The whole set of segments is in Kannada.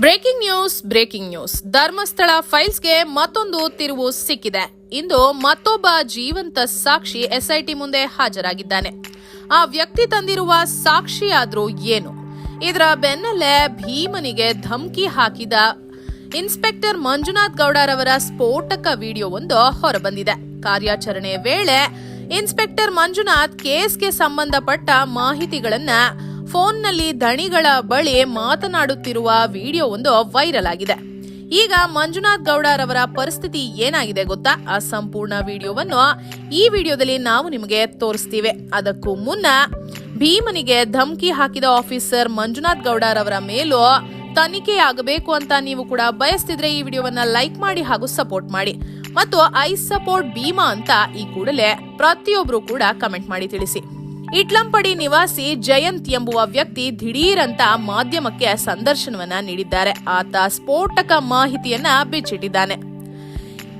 Breaking news breaking news. Dharmasthala ಫೈಲ್ಸ್ಗೆ ಮತ್ತೊಂದು ತಿರುವು ಸಿಕ್ಕಿದೆ. ಇಂದು ಮತ್ತೊಬ್ಬ ಜೀವಂತ ಸಾಕ್ಷಿ ಎಸ್ಐಟಿ ಮುಂದೆ ಹಾಜರಾಗಿದ್ದಾನೆ. ಆ ವ್ಯಕ್ತಿ ತಂದಿರುವ ಸಾಕ್ಷಿ ಆದ್ರೂ ಏನು? ಇದರ ಬೆನ್ನಲ್ಲೇ ಭೀಮನಿಗೆ ಧಮಕಿ ಹಾಕಿದ ಇನ್ಸ್ಪೆಕ್ಟರ್ ಮಂಜುನಾಥ್ ಗೌಡರವರ ಸ್ಫೋಟಕ ವಿಡಿಯೋವೊಂದು ಹೊರಬಂದಿದೆ. ಕಾರ್ಯಾಚರಣೆ ವೇಳೆ ಇನ್ಸ್ಪೆಕ್ಟರ್ ಮಂಜುನಾಥ್ ಕೇಸ್ಗೆ ಸಂಬಂಧಪಟ್ಟ ಮಾಹಿತಿಗಳನ್ನ ಫೋನ್ನಲ್ಲಿ ದಣಿಗಳ ಬಳಿ ಮಾತನಾಡುತ್ತಿರುವ ವಿಡಿಯೋ ಒಂದು ವೈರಲ್ ಆಗಿದೆ. ಈಗ ಮಂಜುನಾಥ್ ಗೌಡರವರ ಪರಿಸ್ಥಿತಿ ಏನಾಗಿದೆ ಗೊತ್ತಾ? ಆ ಸಂಪೂರ್ಣ ವಿಡಿಯೋವನ್ನು ಈ ವಿಡಿಯೋದಲ್ಲಿ ನಾವು ನಿಮಗೆ ತೋರಿಸ್ತೀವಿ. ಅದಕ್ಕೂ ಮುನ್ನ ಭೀಮನಿಗೆ ಧಮಕಿ ಹಾಕಿದ ಆಫೀಸರ್ ಮಂಜುನಾಥ್ ಗೌಡರವರ ಮೇಲೂ ತನಿಖೆ ಆಗಬೇಕು ಅಂತ ನೀವು ಕೂಡ ಬಯಸ್ತಿದ್ರೆ ಈ ವಿಡಿಯೋವನ್ನ ಲೈಕ್ ಮಾಡಿ ಹಾಗೂ ಸಪೋರ್ಟ್ ಮಾಡಿ. ಮತ್ತು ಐ ಸಪೋರ್ಟ್ ಭೀಮಾ ಅಂತ ಈ ಕೂಡಲೇ ಪ್ರತಿಯೊಬ್ಬರು ಕೂಡ ಕಮೆಂಟ್ ಮಾಡಿ ತಿಳಿಸಿ. ಇಟ್ಲಂಪಡಿ ನಿವಾಸಿ ಜಯಂತ್ ಎಂಬುವ ವ್ಯಕ್ತಿ ದಿಢೀರಂತ ಮಾಧ್ಯಮಕ್ಕೆ ಸಂದರ್ಶನವನ್ನ ನೀಡಿದ್ದಾರೆ. ಆತ ಸ್ಫೋಟಕ ಮಾಹಿತಿಯನ್ನ ಬಿಚ್ಚಿಟ್ಟಿದ್ದಾನೆ.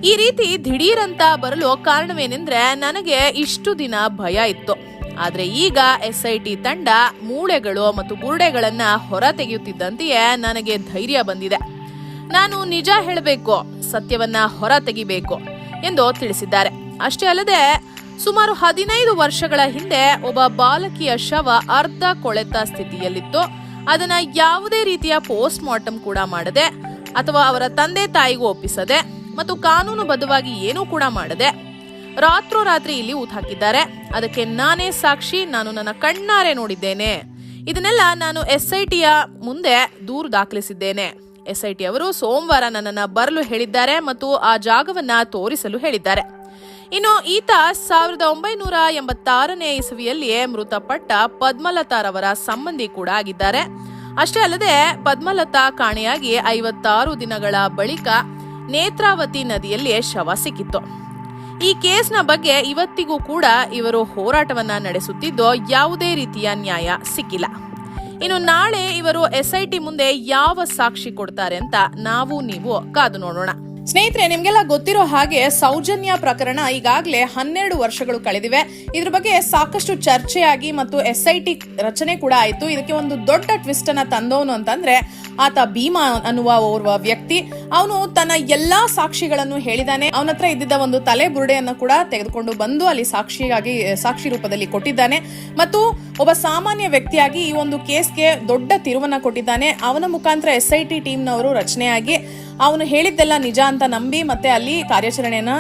ಈ ರೀತಿ ದಿಢೀರಂತ ಬರಲು ಕಾರಣವೇನೆಂದ್ರೆ ನನಗೆ ಇಷ್ಟು ದಿನ ಭಯ ಇತ್ತು. ಆದ್ರೆ ಈಗ ಎಸ್ಐಟಿ ತಂಡ ಮೂಳೆಗಳು ಮತ್ತು ಬುರುಡೆಗಳನ್ನ ಹೊರ ತೆಗೆಯುತ್ತಿದ್ದಂತೆಯೇ ನನಗೆ ಧೈರ್ಯ ಬಂದಿದೆ. ನಾನು ನಿಜ ಹೇಳಬೇಕು, ಸತ್ಯವನ್ನ ಹೊರ ತೆಗಿಬೇಕು ಎಂದು ತಿಳಿಸಿದ್ದಾರೆ. ಅಷ್ಟೇ ಅಲ್ಲದೆ ಸುಮಾರು ಹದಿನೈದು ವರ್ಷಗಳ ಹಿಂದೆ ಒಬ್ಬ ಬಾಲಕಿಯ ಶವ ಅರ್ಧ ಕೊಳೆತ ಸ್ಥಿತಿಯಲ್ಲಿತ್ತು. ಅದನ್ನ ಯಾವುದೇ ರೀತಿಯ ಪೋಸ್ಟ್ ಮಾರ್ಟಮ್ ಕೂಡ ಮಾಡದೆ ಅಥವಾ ಅವರ ತಂದೆ ತಾಯಿಗೂ ಒಪ್ಪಿಸದೆ ಮತ್ತು ಕಾನೂನುಬದ್ಧವಾಗಿ ಏನೂ ಕೂಡ ಮಾಡದೆ ರಾತ್ರೋರಾತ್ರಿ ಇಲ್ಲಿ ಊತ್ ಹಾಕಿದ್ದಾರೆ. ಅದಕ್ಕೆ ನಾನೇ ಸಾಕ್ಷಿ, ನಾನು ನನ್ನ ಕಣ್ಣಾರೆ ನೋಡಿದ್ದೇನೆ. ಇದನ್ನೆಲ್ಲ ನಾನು ಎಸ್ ಐ ಟಿಯ ಮುಂದೆ ದೂರು ದಾಖಲಿಸಿದ್ದೇನೆ. ಎಸ್ ಅವರು ಸೋಮವಾರ ನನ್ನನ್ನು ಬರಲು ಹೇಳಿದ್ದಾರೆ ಮತ್ತು ಆ ಜಾಗವನ್ನ ತೋರಿಸಲು ಹೇಳಿದ್ದಾರೆ. ಇನ್ನು ಈತ ಸಾವಿರದ ಒಂಬೈನೂರ ಎಂಬತ್ತಾರನೇ ಇಸವಿಯಲ್ಲಿಯೇ ಮೃತಪಟ್ಟ ಪದ್ಮಲತಾರವರ ಸಂಬಂಧಿ ಕೂಡ ಆಗಿದ್ದಾರೆ. ಅಷ್ಟೇ ಅಲ್ಲದೆ ಪದ್ಮಲತಾ ಕಾಣೆಯಾಗಿ ಐವತ್ತಾರು ದಿನಗಳ ಬಳಿಕ ನೇತ್ರಾವತಿ ನದಿಯಲ್ಲಿ ಶವ ಸಿಕ್ಕಿತ್ತು. ಈ ಕೇಸ್ನ ಬಗ್ಗೆ ಇವತ್ತಿಗೂ ಕೂಡ ಇವರು ಹೋರಾಟವನ್ನ ನಡೆಸುತ್ತಿದ್ದು ಯಾವುದೇ ರೀತಿಯ ನ್ಯಾಯ ಸಿಕ್ಕಿಲ್ಲ. ಇನ್ನು ನಾಳೆ ಇವರು ಎಸ್ಐಟಿ ಮುಂದೆ ಯಾವ ಸಾಕ್ಷಿ ಕೊಡ್ತಾರೆ ಅಂತ ನಾವು ನೀವು ಕಾದು ನೋಡೋಣ. ಸ್ನೇಹಿತರೆ, ನಿಮ್ಗೆಲ್ಲ ಗೊತ್ತಿರೋ ಹಾಗೆ ಸೌಜನ್ಯ ಪ್ರಕರಣ ಈಗಾಗಲೇ ಹನ್ನೆರಡು ವರ್ಷಗಳು ಕಳೆದಿವೆ. ಇದ್ರ ಬಗ್ಗೆ ಸಾಕಷ್ಟು ಚರ್ಚೆಯಾಗಿ ಮತ್ತು ಎಸ್ ಐ ಟಿ ರಚನೆ ಕೂಡ ಆಯಿತು. ಇದಕ್ಕೆ ಒಂದು ದೊಡ್ಡ ಟ್ವಿಸ್ಟ್ ಅನ್ನ ತಂದವನು ಅಂತಂದ್ರೆ ಆತ ಭೀಮಾ ಅನ್ನುವ ಓರ್ವ ವ್ಯಕ್ತಿ. ಅವನು ತನ್ನ ಎಲ್ಲಾ ಸಾಕ್ಷಿಗಳನ್ನು ಹೇಳಿದಾನೆ. ಅವನ ಹತ್ರ ಇದ್ದಿದ್ದ ಒಂದು ತಲೆ ಬುರುಡೆಯನ್ನು ಕೂಡ ತೆಗೆದುಕೊಂಡು ಬಂದು ಅಲ್ಲಿ ಸಾಕ್ಷಿಯಾಗಿ, ಸಾಕ್ಷಿ ರೂಪದಲ್ಲಿ ಕೊಟ್ಟಿದ್ದಾನೆ. ಮತ್ತು ಒಬ್ಬ ಸಾಮಾನ್ಯ ವ್ಯಕ್ತಿಯಾಗಿ ಈ ಒಂದು ಕೇಸ್ಗೆ ದೊಡ್ಡ ತಿರುವನ್ನ ಕೊಟ್ಟಿದ್ದಾನೆ. ಅವನ ಮುಖಾಂತರ ಎಸ್ ಐ ಟಿ ಟೀಮ್ನವರು ರಚನೆಯಾಗಿ ಅವನು ಹೇಳಿದ್ದೆಲ್ಲ ನಿಜ ಅಂತ ನಂಬಿ ಮತ್ತೆ ಅಲ್ಲಿ ಕಾರ್ಯಾಚರಣೆಯನ್ನ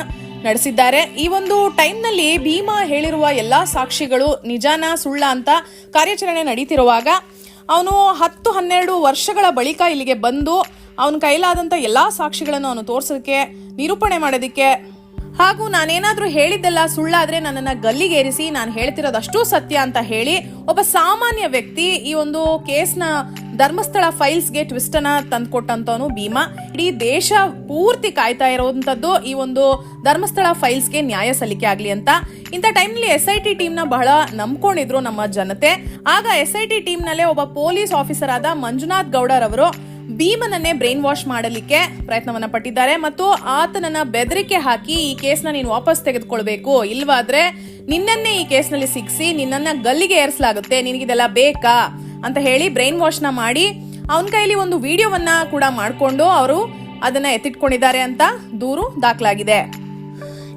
ನಡೆಸಿದ್ದಾರೆ. ಈ ಒಂದು ಟೈಮ್ನಲ್ಲಿ ಭೀಮಾ ಹೇಳಿರುವ ಎಲ್ಲಾ ಸಾಕ್ಷಿಗಳು ನಿಜಾನ ಸುಳ್ಳ ಅಂತ ಕಾರ್ಯಾಚರಣೆ ನಡೀತಿರುವಾಗ ಅವನು ಹತ್ತು ಹನ್ನೆರಡು ವರ್ಷಗಳ ಬಳಿಕ ಇಲ್ಲಿಗೆ ಬಂದು ಅವನ ಕೈಲಾದಂಥ ಎಲ್ಲಾ ಸಾಕ್ಷಿಗಳನ್ನು ಅವನು ತೋರ್ಸೋದಕ್ಕೆ, ನಿರೂಪಣೆ ಮಾಡೋದಕ್ಕೆ ಹಾಗೂ ನಾನೇನಾದರೂ ಹೇಳಿದ್ದೆಲ್ಲ ಸುಳ್ಳಾದರೆ ನನ್ನನ್ನ ಗಲ್ಲಿಗೇರಿಸಿ ನಾನು ಹೇಳ್ತಿರೋದಷ್ಟು ಸತ್ಯ ಅಂತ ಹೇಳಿ ಒಬ್ಬ ಸಾಮಾನ್ಯ ವ್ಯಕ್ತಿ ಈ ಒಂದು ಕೇಸ್ನ ಧರ್ಮಸ್ಥಳ ಫೈಲ್ಸ್ಗೆ ಟ್ವಿಸ್ಟ್ ಅನ್ನ ತಂದ್ಕೊಟ್ಟಂತವನು ಭೀಮಾ. ಇಡೀ ದೇಶ ಪೂರ್ತಿ ಕಾಯ್ತಾ ಇರುವಂತದ್ದು ಈ ಒಂದು ಧರ್ಮಸ್ಥಳ ಫೈಲ್ಸ್ಗೆ ನ್ಯಾಯ ಸಲ್ಲಿಕೆ ಆಗ್ಲಿ ಅಂತ. ಇಂಥ ಟೈಮ್ನಲ್ಲಿ ಎಸ್ ಐ ಟಿ ಟೀಮ್ನ ಬಹಳ ನಂಬ್ಕೊಂಡಿದ್ರು ನಮ್ಮ ಜನತೆ. ಆಗ ಎಸ್ ಐ ಟಿ ಟೀಮ್ನಲ್ಲೇ ಒಬ್ಬ ಪೊಲೀಸ್ ಆಫೀಸರ್ ಆದ ಮಂಜುನಾಥ್ ಗೌಡರವರು ಭೀಮನನ್ನೇ ಬ್ರೈನ್ ವಾಶ್ ಮಾಡಲಿಕ್ಕೆ ಪ್ರಯತ್ನವನ್ನ ಪಟ್ಟಿದ್ದಾರೆ ಮತ್ತು ಆತನನ್ನ ಬೆದರಿಕೆ ಹಾಕಿ ಈ ಕೇಸ್ನ ನೀನು ವಾಪಸ್ ತೆಗೆದುಕೊಳ್ಬೇಕು. ಇಲ್ವಾದ್ರೆ ನಿನ್ನನ್ನೇ ಈ ಕೇಸ್ನಲ್ಲಿ ಸಿಕ್ಸಿ ನಿನ್ನನ್ನ ಗಲ್ಲಿಗೆ ಏರಿಸಲಾಗುತ್ತೆ, ನಿನಗಿದೆಲ್ಲ ಬೇಕಾ? ಅಂತ ಹೇಳಿ ಬ್ರೈನ್ ವಾಶ್ನ ಮಾಡಿ ಅವನ ಕೈಲಿ ಒಂದು ವಿಡಿಯೋವನ್ನ ಕೂಡ ಮಾಡಿಕೊಂಡು ಅವರು ಅದನ್ನ ಎತ್ತಿಟ್ಕೊಂಡಿದ್ದಾರೆ ಅಂತ ದೂರು ದಾಖಲಾಗಿದೆ.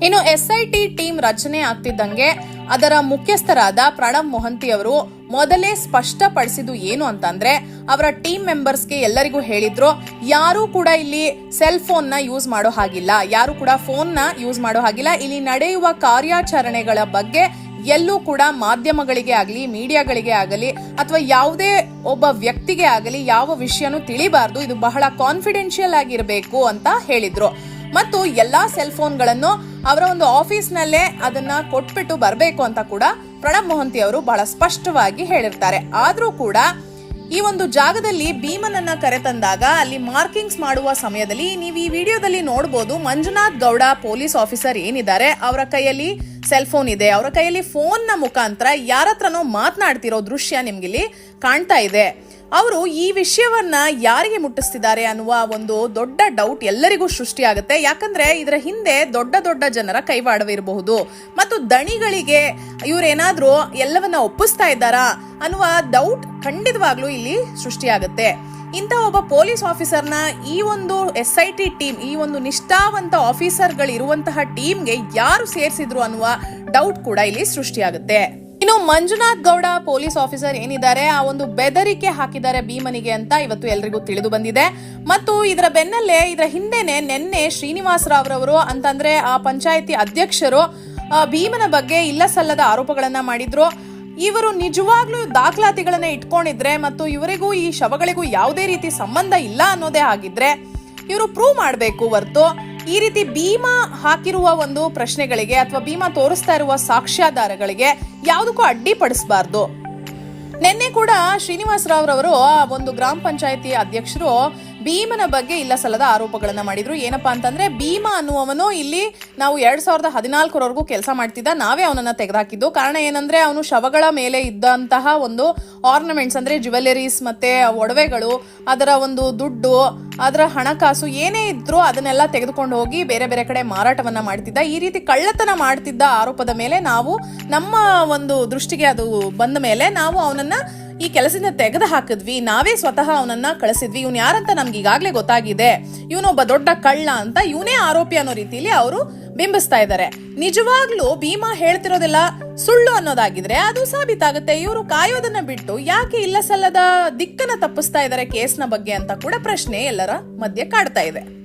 ಇನ್ನು ಎಸ್ ಐ ಟಿ ಟೀಮ್ ರಚನೆ ಆಗ್ತಿದ್ದಂಗೆ ಅದರ ಮುಖ್ಯಸ್ಥರಾದ ಪ್ರಣಬ್ ಮೊಹಂತಿ ಅವರು ಮೊದಲೇ ಸ್ಪಷ್ಟಪಡಿಸಿದ್ದು ಏನು ಅಂತಂದ್ರೆ ಅವರ ಟೀಮ್ ಮೆಂಬರ್ಸ್ಗೆ ಎಲ್ಲರಿಗೂ ಹೇಳಿದ್ರು, ಯಾರೂ ಕೂಡ ಇಲ್ಲಿ ಸೆಲ್ ಫೋನ್ನ ಯೂಸ್ ಮಾಡೋ ಹಾಗಿಲ್ಲ, ಯಾರು ಕೂಡ ಫೋನ್ನ ಯೂಸ್ ಮಾಡೋ ಹಾಗಿಲ್ಲ, ಇಲ್ಲಿ ನಡೆಯುವ ಕಾರ್ಯಾಚರಣೆಗಳ ಬಗ್ಗೆ ಎಲ್ಲೂ ಕೂಡ ಮಾಧ್ಯಮಗಳಿಗೆ ಆಗಲಿ, ಮೀಡಿಯಾಗಳಿಗೆ ಆಗಲಿ, ಅಥವಾ ಯಾವುದೇ ಒಬ್ಬ ವ್ಯಕ್ತಿಗೆ ಆಗಲಿ ಯಾವ ವಿಷಯನೂ ತಿಳಿಬಾರ್ದು. ಇದು ಬಹಳ ಕಾನ್ಫಿಡೆನ್ಷಿಯಲ್ ಆಗಿರಬೇಕು ಅಂತ ಹೇಳಿದ್ರು. ಮತ್ತು ಎಲ್ಲಾ ಸೆಲ್ ಫೋನ್ಗಳನ್ನು ಅವರ ಒಂದು ಆಫೀಸ್ನಲ್ಲೇ ಅದನ್ನ ಕೊಟ್ಬಿಟ್ಟು ಬರಬೇಕು ಅಂತ ಕೂಡ ಪ್ರಣಬ್ ಮೊಹಂತಿ ಅವರು ಬಹಳ ಸ್ಪಷ್ಟವಾಗಿ ಹೇಳಿರ್ತಾರೆ. ಆದರೂ ಕೂಡ ಈ ಒಂದು ಜಾಗದಲ್ಲಿ ಭೀಮನನ್ನ ಕರೆತಂದಾಗ ಅಲ್ಲಿ ಮಾರ್ಕಿಂಗ್ಸ್ ಮಾಡುವ ಸಮಯದಲ್ಲಿ ನೀವು ಈ ವಿಡಿಯೋದಲ್ಲಿ ನೋಡಬಹುದು ಮಂಜುನಾಥ್ ಗೌಡ ಪೊಲೀಸ್ ಆಫೀಸರ್ ಏನಿದ್ದಾರೆ, ಅವರ ಕೈಯಲ್ಲಿ ಸೆಲ್ ಫೋನ್ ಇದೆ, ಅವರ ಕೈಯಲ್ಲಿ ಫೋನ್ನ ಮುಖಾಂತರ ಯಾರ ಹತ್ರನೋ ಮಾತನಾಡ್ತಿರೋ ದೃಶ್ಯ ನಿಮ್ಗಿಲ್ಲಿ ಕಾಣ್ತಾ ಇದೆ. ಅವರು ಈ ವಿಷಯವನ್ನ ಯಾರಿಗೆ ಮುಟ್ಟಿಸ್ತಿದ್ದಾರೆ ಅನ್ನುವ ಒಂದು ದೊಡ್ಡ ಡೌಟ್ ಎಲ್ಲರಿಗೂ ಸೃಷ್ಟಿಯಾಗುತ್ತೆ. ಯಾಕಂದ್ರೆ ಇದರ ಹಿಂದೆ ದೊಡ್ಡ ದೊಡ್ಡ ಜನರ ಕೈವಾಡವಿರಬಹುದು. ಮತ್ತು ದಣಿಗಳಿಗೆ ಇವರೇನಾದ್ರೂ ಎಲ್ಲವನ್ನ ಒಪ್ಪಿಸ್ತಾ ಇದ್ದಾರಾ ಅನ್ನುವ ಡೌಟ್ ಖಂಡಿತವಾಗ್ಲೂ ಇಲ್ಲಿ ಸೃಷ್ಟಿಯಾಗುತ್ತೆ. ಇಂಥ ಒಬ್ಬ ಪೊಲೀಸ್ ಆಫೀಸರ್ನ ಈ ಒಂದು ಎಸ್ ಐ ಟಿ ಟೀಮ್, ಈ ಒಂದು ನಿಷ್ಠಾವಂತ ಆಫೀಸರ್ಗಳಿರುವಂತಹ ಟೀಮ್ಗೆ ಯಾರು ಸೇರಿಸಿದ್ರು ಅನ್ನುವ ಡೌಟ್ ಕೂಡ ಇಲ್ಲಿ ಸೃಷ್ಟಿಯಾಗುತ್ತೆ. ಇನ್ನು ಮಂಜುನಾಥ್ ಗೌಡ ಪೊಲೀಸ್ ಆಫೀಸರ್ ಏನಿದ್ದಾರೆ, ಆ ಒಂದು ಬೆದರಿಕೆ ಹಾಕಿದ್ದಾರೆ ಭೀಮನಿಗೆ ಅಂತ ಇವತ್ತು ಎಲ್ರಿಗೂ ತಿಳಿದು ಬಂದಿದೆ. ಮತ್ತು ಇದರ ಬೆನ್ನಲ್ಲೇ, ಇದರ ಹಿಂದೆನೆ ನಿನ್ನೆ ಶ್ರೀನಿವಾಸ ರಾವ್ರವರು ಅಂತಂದ್ರೆ ಆ ಪಂಚಾಯತಿ ಅಧ್ಯಕ್ಷರು ಭೀಮನ ಬಗ್ಗೆ ಇಲ್ಲ ಸಲ್ಲದ ಆರೋಪಗಳನ್ನ ಮಾಡಿದ್ರು. ಇವರು ನಿಜವಾಗ್ಲೂ ದಾಖಲಾತಿಗಳನ್ನ ಇಟ್ಕೊಂಡಿದ್ರೆ ಮತ್ತು ಇವರಿಗೂ ಈ ಶವಗಳಿಗೂ ಯಾವುದೇ ರೀತಿ ಸಂಬಂಧ ಇಲ್ಲ ಅನ್ನೋದೇ ಆಗಿದ್ರೆ ಇವರು ಪ್ರೂವ್ ಮಾಡಬೇಕು ಹೊರ್ತು ಈ ರೀತಿ ಭೀಮಾ ಹಾಕಿರುವ ಒಂದು ಪ್ರಶ್ನೆಗಳಿಗೆ ಅಥವಾ ಭೀಮಾ ತೋರಿಸ್ತಾ ಇರುವ ಸಾಕ್ಷ್ಯಾಧಾರಗಳಿಗೆ ಯಾವುದಕ್ಕೂ ಅಡ್ಡಿಪಡಿಸಬಾರ್ದು. ನಿನ್ನೆ ಕೂಡ ಶ್ರೀನಿವಾಸ ರಾವ್ ರವರು ಒಂದು ಗ್ರಾಮ ಪಂಚಾಯತಿ ಅಧ್ಯಕ್ಷರು ಭೀಮನ ಬಗ್ಗೆ ಇಲ್ಲ ಸಲ್ಲದ ಆರೋಪಗಳನ್ನ ಮಾಡಿದ್ರು. ಏನಪ್ಪಾ ಅಂತಂದ್ರೆ ಭೀಮ ಅನ್ನುವವನು ಇಲ್ಲಿ ನಾವು ಎರಡ್ ಸಾವಿರದ ಹದಿನಾಲ್ಕರವರೆಗೂ ಕೆಲಸ ಮಾಡ್ತಿದ್ದ. ನಾವೇ ಅವನನ್ನ ತೆಗೆದಾಕಿದ್ದು. ಕಾರಣ ಏನಂದ್ರೆ ಅವನು ಶವಗಳ ಮೇಲೆ ಇದ್ದಂತಹ ಒಂದು ಆರ್ನಮೆಂಟ್ಸ್ ಅಂದ್ರೆ ಜ್ಯುವೆಲರೀಸ್ ಮತ್ತೆ ಒಡವೆಗಳು, ಅದರ ಒಂದು ದುಡ್ಡು, ಅದರ ಹಣಕಾಸು ಏನೇ ಇದ್ರು ಅದನ್ನೆಲ್ಲ ತೆಗೆದುಕೊಂಡು ಹೋಗಿ ಬೇರೆ ಬೇರೆ ಕಡೆ ಮಾರಾಟವನ್ನ ಮಾಡ್ತಿದ್ದ. ಈ ರೀತಿ ಕಳ್ಳತನ ಮಾಡ್ತಿದ್ದ ಆರೋಪದ ಮೇಲೆ ನಾವು ನಮ್ಮ ಒಂದು ದೃಷ್ಟಿಗೆ ಅದು ಬಂದ ಮೇಲೆ ನಾವು ಅವನನ್ನ ಈ ಕೆಲಸದಿಂದ ತೆಗೆದು ಹಾಕಿದ್ವಿ. ನಾವೇ ಸ್ವತಃ ಅವನನ್ನ ಕಳಿಸಿದ್ವಿ. ಇವನ್ ಯಾರಂತ ನಮ್ಗೆ ಈಗಾಗಲೇ ಗೊತ್ತಾಗಿದೆ. ಇವನೊಬ್ಬ ದೊಡ್ಡ ಕಳ್ಳ ಅಂತ ಇವನೇ ಆರೋಪಿ ಅನ್ನೋ ರೀತಿಯಲ್ಲಿ ಅವರು ಬಿಂಬಿಸ್ತಾ ಇದ್ದಾರೆ. ನಿಜವಾಗ್ಲೂ ಭೀಮಾ ಹೇಳ್ತಿರೋದೆಲ್ಲ ಸುಳ್ಳು ಅನ್ನೋದಾಗಿದ್ರೆ ಅದು ಸಾಬೀತಾಗುತ್ತೆ. ಇವರು ಕಾಯೋದನ್ನ ಬಿಟ್ಟು ಯಾಕೆ ಇಲ್ಲ ಸಲ್ಲದ ದಿಕ್ಕನ್ನ ತಪ್ಪಿಸ್ತಾ ಇದ್ದಾರೆ ಕೇಸ್ನ ಬಗ್ಗೆ ಅಂತ ಕೂಡ ಪ್ರಶ್ನೆ ಎಲ್ಲರ ಮಧ್ಯೆ ಕಾಡ್ತಾ ಇದೆ.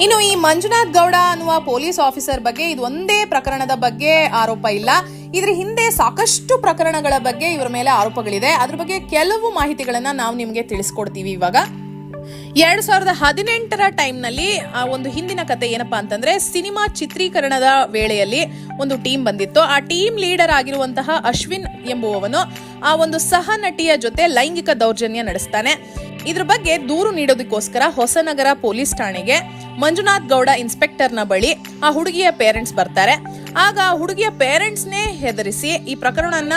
ಇನ್ನು ಈ ಮಂಜುನಾಥ್ ಗೌಡ ಅನ್ನುವ ಪೊಲೀಸ್ ಆಫೀಸರ್ ಬಗ್ಗೆ ಇದು ಒಂದೇ ಪ್ರಕರಣದ ಬಗ್ಗೆ ಆರೋಪ ಇಲ್ಲ. ಇದ್ರ ಹಿಂದೆ ಸಾಕಷ್ಟು ಪ್ರಕರಣಗಳ ಬಗ್ಗೆ ಇವರ ಮೇಲೆ ಆರೋಪಗಳಿದೆ. ಅದ್ರ ಬಗ್ಗೆ ಕೆಲವು ಮಾಹಿತಿಗಳನ್ನ ನಾವು ನಿಮ್ಗೆ ತಿಳಿಸ್ಕೊಡ್ತೀವಿ ಇವಾಗ. ಎರಡ್ ಸಾವಿರದ ಹದಿನೆಂಟರ ಟೈಮ್ನಲ್ಲಿ ಒಂದು ಹಿಂದಿನ ಕತೆ ಏನಪ್ಪಾ ಅಂತಂದ್ರೆ, ಸಿನಿಮಾ ಚಿತ್ರೀಕರಣದ ವೇಳೆಯಲ್ಲಿ ಒಂದು ಟೀಮ್ ಬಂದಿತ್ತು. ಆ ಟೀಮ್ ಲೀಡರ್ ಆಗಿರುವಂತಹ ಅಶ್ವಿನ್ ಎಂಬುವವನು ಆ ಒಂದು ಸಹ ನಟಿಯ ಜೊತೆ ಲೈಂಗಿಕ ದೌರ್ಜನ್ಯ ನಡೆಸ್ತಾನೆ. ಇದ್ರ ಬಗ್ಗೆ ದೂರು ನೀಡೋದಕ್ಕೋಸ್ಕರ ಹೊಸನಗರ ಪೊಲೀಸ್ ಠಾಣೆಗೆ ಮಂಜುನಾಥ್ ಗೌಡ ಇನ್ಸ್ಪೆಕ್ಟರ್ನ ಬಳಿ ಆ ಹುಡುಗಿಯ ಪೇರೆಂಟ್ಸ್ ಬರ್ತಾರೆ. ಆಗ ಆ ಹುಡುಗಿಯ ಪೇರೆಂಟ್ಸ್ನೇ ಹೆದರಿಸಿ ಈ ಪ್ರಕರಣನ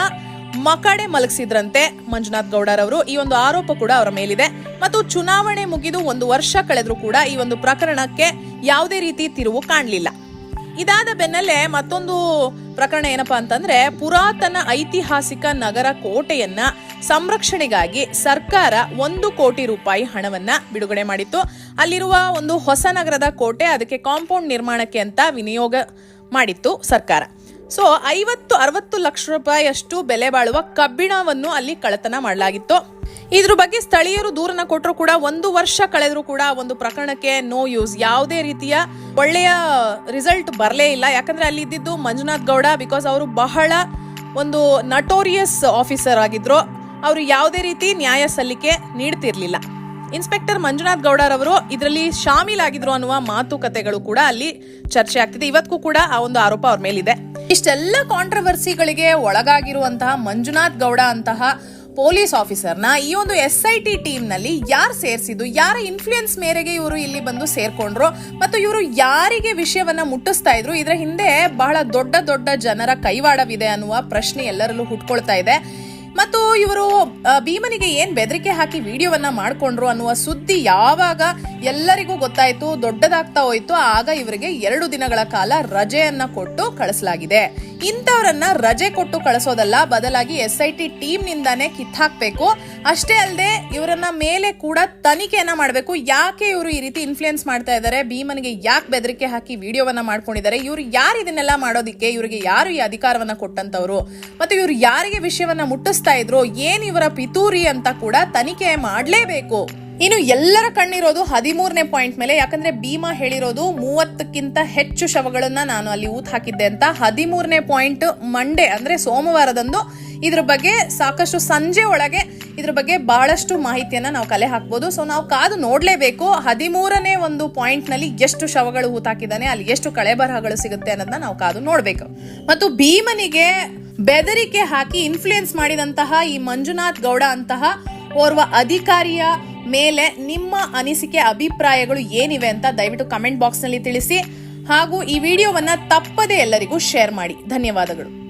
ಮಕಡೆ ಮಲಗಿಸಿದ್ರಂತೆ ಮಂಜುನಾಥ್ ಗೌಡರವರು. ಈ ಒಂದು ಆರೋಪ ಕೂಡ ಅವರ ಮೇಲಿದೆ. ಮತ್ತು ಚುನಾವಣೆ ಮುಗಿದು ಒಂದು ವರ್ಷ ಕಳೆದರೂ ಕೂಡ ಈ ಒಂದು ಪ್ರಕರಣಕ್ಕೆ ಯಾವುದೇ ರೀತಿ ತಿರುವು ಕಾಣಲಿಲ್ಲ. ಇದಾದ ಬೆನ್ನಲ್ಲೇ ಮತ್ತೊಂದು ಪ್ರಕರಣ ಏನಪ್ಪಾ ಅಂತಂದ್ರೆ ಪುರಾತನ ಐತಿಹಾಸಿಕ ನಗರ ಕೋಟೆಯನ್ನ ಸಂರಕ್ಷಣೆಗಾಗಿ ಸರ್ಕಾರ ಒಂದು ಕೋಟಿ ರೂಪಾಯಿ ಹಣವನ್ನ ಬಿಡುಗಡೆ ಮಾಡಿತ್ತು. ಅಲ್ಲಿರುವ ಒಂದು ಹೊಸ ನಗರದ ಕೋಟೆ ಅದಕ್ಕೆ ಕಾಂಪೌಂಡ್ ನಿರ್ಮಾಣಕ್ಕೆ ಅಂತ ವಿನಿಯೋಗ ಮಾಡಿತ್ತು ಸರ್ಕಾರ. ಸೊ ಐವತ್ತು ಅರವತ್ತು ಲಕ್ಷ ರೂಪಾಯಿಯಷ್ಟು ಬೆಲೆ ಬಾಳುವ ಕಬ್ಬಿಣವನ್ನು ಅಲ್ಲಿ ಕಳತನ ಮಾಡಲಾಗಿತ್ತು. ಇದ್ರ ಬಗ್ಗೆ ಸ್ಥಳೀಯರು ದೂರನ ಕೊಟ್ಟರು ಕೂಡ ಒಂದು ವರ್ಷ ಕಳೆದ್ರು ಕೂಡ ಒಂದು ಪ್ರಕರಣಕ್ಕೆ ನೋ ಯೂಸ್ ಯಾವುದೇ ರೀತಿಯ ಒಳ್ಳೆಯ ರಿಸಲ್ಟ್ ಬರಲೇ ಇಲ್ಲ. ಯಾಕಂದ್ರೆ ಅಲ್ಲಿ ಇದ್ದಿದ್ದು ಮಂಜುನಾಥ್ ಗೌಡ ಬಿಕಾಸ್ ಅವರು ಬಹಳ ಒಂದು ನಟೋರಿಯಸ್ ಆಫೀಸರ್ ಆಗಿದ್ರು. ಅವರು ಯಾವುದೇ ರೀತಿ ನ್ಯಾಯ ಸಲ್ಲಿಕೆ ನೀಡ್ತಿರ್ಲಿಲ್ಲ. ಇನ್ಸ್ಪೆಕ್ಟರ್ ಮಂಜುನಾಥ್ ಗೌಡರವರು ಇದರಲ್ಲಿ ಶಾಮೀಲಾಗಿದ್ರು ಅನ್ನುವ ಮಾತುಕತೆಗಳು ಕೂಡ ಅಲ್ಲಿ ಚರ್ಚೆ ಆಗ್ತಿದೆ. ಇವತ್ತಿಗೂ ಕೂಡ ಆ ಒಂದು ಆರೋಪ ಅವ್ರ ಮೇಲಿದೆ. ಇಷ್ಟೆಲ್ಲ ಕಾಂಟ್ರವರ್ಸಿಗಳಿಗೆ ಒಳಗಾಗಿರುವಂತಹ ಮಂಜುನಾಥ್ ಗೌಡ ಅಂತಹ ಪೊಲೀಸ್ ಆಫೀಸರ್ನ ಈ ಒಂದು ಎಸ್ ಐ ಟಿ ಟೀಮ್ನಲ್ಲಿ ಯಾರು ಸೇರಿಸಿದ್ದು, ಯಾರ ಇನ್ಫ್ಲೂಯೆನ್ಸ್ ಮೇರೆಗೆ ಇವರು ಇಲ್ಲಿ ಬಂದು ಸೇರ್ಕೊಂಡ್ರು ಮತ್ತು ಇವರು ಯಾರಿಗೆ ವಿಷಯವನ್ನ ಮುಟ್ಟಿಸ್ತಾ ಇದ್ರು, ಇದರ ಹಿಂದೆ ಬಹಳ ದೊಡ್ಡ ದೊಡ್ಡ ಜನರ ಕೈವಾಡವಿದೆ ಅನ್ನುವ ಪ್ರಶ್ನೆ ಎಲ್ಲರಲ್ಲೂ ಹುಟ್ಕೊಳ್ತಾ ಇದೆ. ಮತ್ತು ಇವರು ಭೀಮನಿಗೆ ಏನ್ ಬೆದರಿಕೆ ಹಾಕಿ ವಿಡಿಯೋವನ್ನ ಮಾಡ್ಕೊಂಡ್ರು ಅನ್ನುವ ಸುದ್ದಿ ಯಾವಾಗ ಎಲ್ಲರಿಗೂ ಗೊತ್ತಾಯ್ತು, ದೊಡ್ಡದಾಗ್ತಾ ಹೋಯ್ತು, ಆಗ ಇವರಿಗೆ ಎರಡು ದಿನಗಳ ಕಾಲ ರಜೆಯನ್ನ ಕೊಟ್ಟು ಕಳಿಸಲಾಗಿದೆ. ಇಂಥವರನ್ನ ರಜೆ ಕೊಟ್ಟು ಕಳಿಸೋದಲ್ಲ, ಬದಲಾಗಿ ಎಸ್ ಐ ಟಿ ಟೀಮ್ ನಿಂದಾನೇ ಕಿತ್ತಾಕ್ಬೇಕು. ಅಷ್ಟೇ ಅಲ್ಲದೆ ಇವರನ್ನ ಮೇಲೆ ಕೂಡ ತನಿಖೆಯನ್ನ ಮಾಡಬೇಕು. ಯಾಕೆ ಇವರು ಈ ರೀತಿ ಇನ್ಫ್ಲೂಯೆನ್ಸ್ ಮಾಡ್ತಾ ಇದ್ದಾರೆ? ಭೀಮನಿಗೆ ಯಾಕೆ ಬೆದರಿಕೆ ಹಾಕಿ ವಿಡಿಯೋವನ್ನ ಮಾಡ್ಕೊಂಡಿದ್ದಾರೆ? ಇವರು ಯಾರು ಇದನ್ನೆಲ್ಲ ಮಾಡೋದಿಕ್ಕೆ? ಇವರಿಗೆ ಯಾರು ಈ ಅಧಿಕಾರವನ್ನ ಕೊಟ್ಟಂತವ್ರು? ಮತ್ತು ಇವರು ಯಾರಿಗೆ ವಿಷಯವನ್ನ ಮುಟ್ಟಿಸ್ತಾ ಇದ್ರು? ಏನ್ ಇವರ ಪಿತೂರಿ ಅಂತ ಕೂಡ ತನಿಖೆ ಮಾಡಲೇಬೇಕು. ಇನ್ನು ಎಲ್ಲರ ಕಣ್ಣಿರೋದು ಹದಿಮೂರನೇ ಪಾಯಿಂಟ್ ಮೇಲೆ, ಯಾಕಂದ್ರೆ ಭೀಮಾ ಹೇಳಿರೋದು ಮೂವತ್ತಕ್ಕಿಂತ ಹೆಚ್ಚು ಶವಗಳನ್ನ ನಾನು ಅಲ್ಲಿ ಊತ್ ಹಾಕಿದ್ದೆ ಅಂತ. ಹದಿಮೂರನೇ ಪಾಯಿಂಟ್ ಮಂಡೇ, ಅಂದ್ರೆ ಸೋಮವಾರದಂದು. ಇದ್ರ ಬಗ್ಗೆ ಸಾಕಷ್ಟು ಸಂಜೆ ಒಳಗೆ ಇದ್ರ ಬಗ್ಗೆ ಬಹಳಷ್ಟು ಮಾಹಿತಿಯನ್ನ ನಾವು ಕಲೆ ಹಾಕ್ಬೋದು. ಸೊ ನಾವು ಕಾದು ನೋಡ್ಲೇಬೇಕು ಹದಿಮೂರನೇ ಒಂದು ಪಾಯಿಂಟ್ನಲ್ಲಿ ಎಷ್ಟು ಶವಗಳು ಹೂತಾಕಿದ್ದಾನೆ ಅಲ್ಲಿ ಎಷ್ಟು ಕಳೆ ಬರಹಗಳು ಸಿಗುತ್ತೆ ಅನ್ನೋದನ್ನ ನಾವು ಕಾದು ನೋಡ್ಬೇಕು. ಮತ್ತು ಭೀಮನಿಗೆ ಬೆದರಿಕೆ ಹಾಕಿ ಇನ್ಫ್ಲೂಯೆನ್ಸ್ ಮಾಡಿದಂತಹ ಈ ಮಂಜುನಾಥ್ ಗೌಡ ಅಂತಹ ಓರ್ವ ಅಧಿಕಾರಿಯ ಮೇಲೆ ನಿಮ್ಮ ಅನಿಸಿಕೆ, ಅಭಿಪ್ರಾಯಗಳು ಏನಿವೆ ಅಂತ ದಯವಿಟ್ಟು ಕಮೆಂಟ್ ಬಾಕ್ಸ್ನಲ್ಲಿ ತಿಳಿಸಿ ಹಾಗೂ ಈ ವಿಡಿಯೋವನ್ನ ತಪ್ಪದೇ ಎಲ್ಲರಿಗೂ ಶೇರ್ ಮಾಡಿ. ಧನ್ಯವಾದಗಳು.